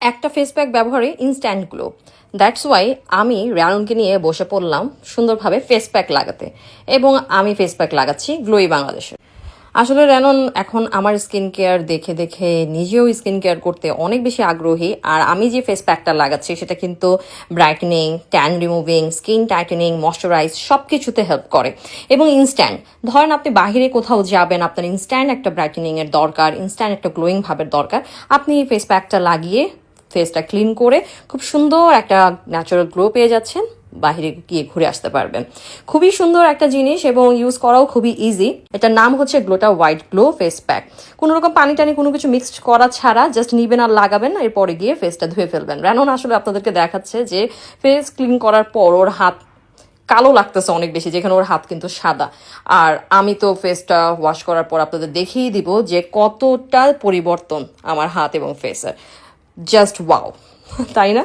একটা face pack ব্যবহারে instant glow that's why আমি র্যাননকে নিয়ে বসে পড়লাম সুন্দরভাবে ফেস প্যাক লাগাতে। এবং আমি ফেস প্যাক লাগাচ্ছি গ্লোই বাংলাদেশে আসলে র্যানন এখন আমার স্কিন কেয়ার দেখে দেখে নিজেও স্কিন কেয়ার করতে অনেক বেশি আগ্রহী। আর আমি যে ফেস প্যাকটা লাগাচ্ছি সেটা কিন্তু brightening tan removing skin tightening moisturise সব কিছুতে হেল্প করে। এবং ইনস্ট্যান্ট ধরেন আপনি বাহিরে কোথাও যাবেন, আপনার ইনস্ট্যান্ট একটা ব্রাইটেনিংয়ের দরকার ইনস্ট্যান্ট একটা গ্লোয়িং ভাবের দরকার। আপনি এই ফেস প্যাকটা লাগিয়ে ফেসটা ক্লিন করে খুব সুন্দর একটা ন্যাচারাল গ্লো পেয়ে যাচ্ছেন, বাইরে গিয়ে ঘুরে আসতে পারবেন। খুবই সুন্দর একটা জিনিস এবং ইউজ করাও খুবই ইজি এটার নাম হচ্ছে গ্লোটা হোয়াইট গ্লো ফেস প্যাক কোনো রকম পানি টানি কোনো কিছু মিক্সড করা ছাড়া জাস্ট নিবেন আর লাগাবেন এরপরে গিয়ে ফেসটা ধুয়ে ফেলবেন। র্যানন আসলে আপনাদেরকে দেখাচ্ছে যে ফেস ক্লিন করার পর ওর হাত কালো লাগতেছে অনেক বেশি, যেখানে ওর হাত কিন্তু সাদা। আর আমি তো ফেসটা ওয়াশ করার পর আপনাদের দেখিয়ে দিব যে কতটা পরিবর্তন আমার হাত এবং ফেসের জাস্ট ওয়াও তাই না